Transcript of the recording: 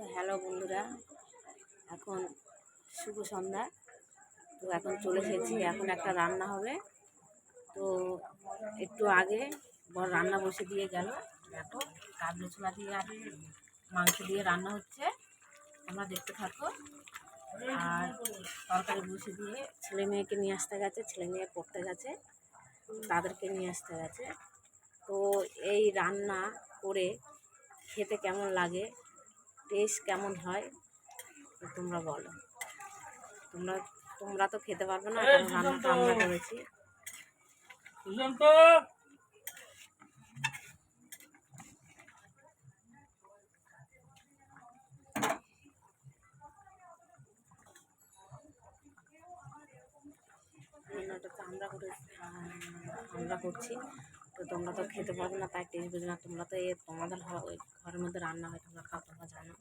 তো হ্যালো বন্ধুরা, এখন শুভ সন্ধ্যা। তো এখন চলে এসেছি, এখন একটা রান্না হবে। তো একটু আগে বর রান্না বসে দিয়ে গেল। দেখো কাবলি ছোলা দিয়ে আর মাংস দিয়ে রান্না হচ্ছে। তোমরা দেখতে থাকো। আর তরকারি বসে দিয়ে ছেলে মেয়েকে নিয়ে আসতে গেছে, ছেলে মেয়ে পড়তে গেছে, তাদেরকে নিয়ে আসতে গেছে। তো এই রান্না করে খেতে কেমন লাগে টেস্ট কেমন হয় তোমরা বলো। তোমরা তোমরা তো খেতে পারবে না কারণ রান্নাটা আমরা করেছি। সুশান্ত! রান্নাটা তো আমরা করে আমরা করছি। তো তোমরা তো খেতে পারবে না তাই টেস্ট বুঝো না? তোমরা তো এ তোমাদের ঘরের মধ্যে রান্না হয়, তোমরা খাও, তোমরা জানো।